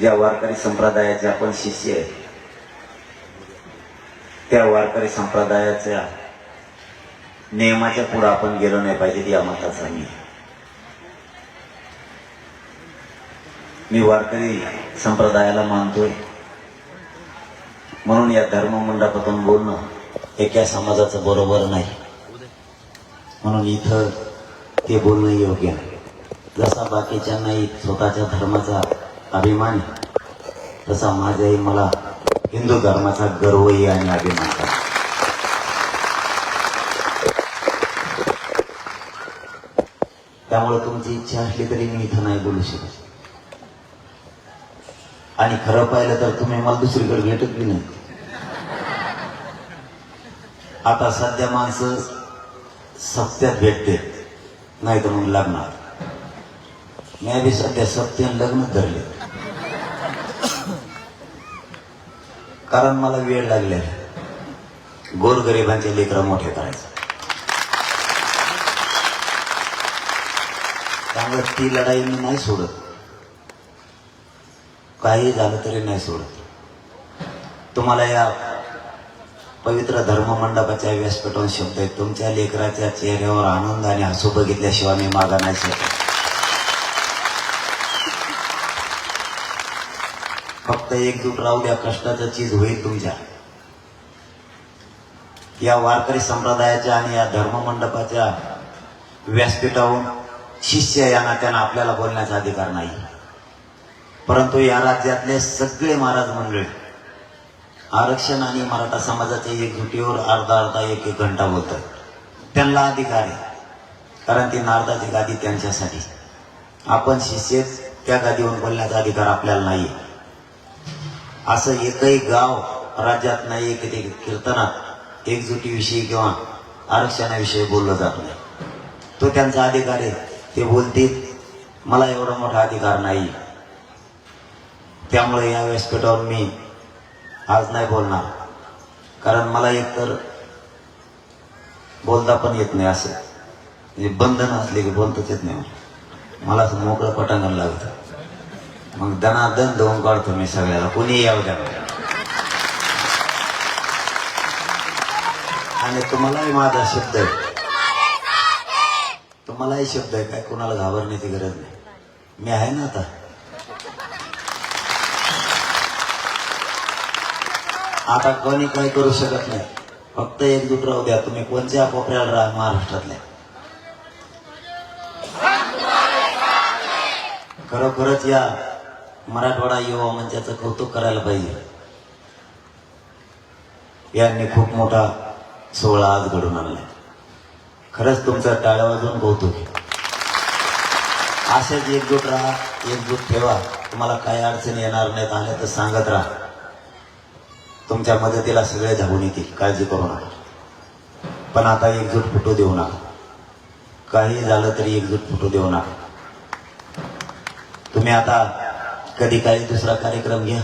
ज्या वारकरी संप्रदायाचे आपण शिष्य आहे त्या वारकरी संप्रदायाच्या नियमाच्या पुढे आपण गेलो नाही पाहिजे या मताचा मी मी वारकरी संप्रदायाला मानतोय. म्हणून या धर्म मंडपातून बोलणं एका समाजाचं बरोबर नाही. म्हणून इथं ते बोलणं योग्य जसा जसा बाकीच्यांनाही स्वतःच्या धर्माचा अभिमान. आहे, तसा माझाही मला हिंदू धर्माचा गर्वही आणि अभिमान त्यामुळे तुमची इच्छा असली तरी मी इथं नाही बोलू शकत. आणि खरं पाहिलं तर तुम्ही मला दुसरीकडे भेटत बी नाही. आता सध्या माणसं सत्यात भेटते नाही तर मग लग्नात. मी बी सध्या सत्य लग्न धरले. कारण मला वेळ लागले गोरगरिबांचे लेकरं मोठे करायचं. त्यामुळे ती लढाई मी नाही सोडत. काही झालं तरी नाही सोडत. तुम्हाला या पवित्र धर्म मंडपाच्या व्यासपीठावर शब्द आहे तुमच्या लेकराच्या चेहऱ्यावर आनंद आणि हसू बघितल्याशिवाय मी मागा नाही शकत फक्त एकजूट राहू द्या कष्टाचं चीज होईल तुमच्या. या वारकरी संप्रदायाच्या आणि या धर्ममंडपाच्या व्यासपीठाहून शिष्य या नात्यानं आपल्याला बोलण्याचा अधिकार नाही. परंतु या राज्यातले सगळे महाराज मंडळी आरक्षण आणि मराठा समाजाच्या एकजुटीवर अर्धा अर्धा एक एक घंटा होतं. त्यांना अधिकार आहे कारण ती नारदाची गादी त्यांच्यासाठी. आपण शिष्येच त्या गादीवर बोलण्याचा अधिकार आपल्याला नाही असं एकही गाव राज्यात नाही की ते कीर्तनात एकजुटीविषयी किंवा आरक्षणाविषयी बोललं जात नाही. तो त्यांचा अधिकार आहे. ते बोलतील मला एवढा मोठा अधिकार नाही. त्यामुळे या व्यासपीठावर मी आज नाही बोलणार. कारण मला एकतर बोलता पण येत नाही असं. म्हणजे बंधन असले की बोलताच येत नाही. मला असं मोकळं पटांगण लागतं. मग दनादन देऊन काढतो मी सगळ्याला. कोणी यावं द्या आणि तुम्हालाही माझा शब्द आहे. तुम्हालाही शब्द आहे. काय कोणाला घाबरण्याची गरज नाही. मी आहे ना आता. आता कोणी काही करू शकत नाही. फक्त एकजूट राहू द्या. तुम्ही कोणत्या कोपऱ्याला राहा महाराष्ट्रातल्या. खरोखरच या मराठवाडा युवा मंचाचं कौतुक करायला पाहिजे. यांनी खूप मोठा सोहळा आज घडून आणला खरंच तुमचं टाळ्या वाजवून कौतुक. असेच एकजूट राहा एकजूट ठेवा. तुम्हाला काही अडचणी येणार नाहीत आल्या तर सांगत राहा. तुमच्या मदतीला सगळे धावून येतील काळजी करू नका. पण आता एकजूट फुटू देऊ नका. काही झालं तरी एकजूट फुटू देऊ नका. तुम्ही आता कधी काही दुसरा कार्यक्रम घ्या.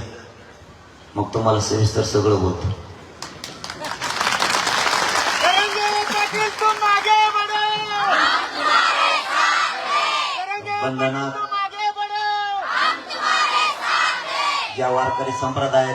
मग तुम्हाला सविस्तर सगळं आगे बढ़ो ज्या वारकरी संप्रदाय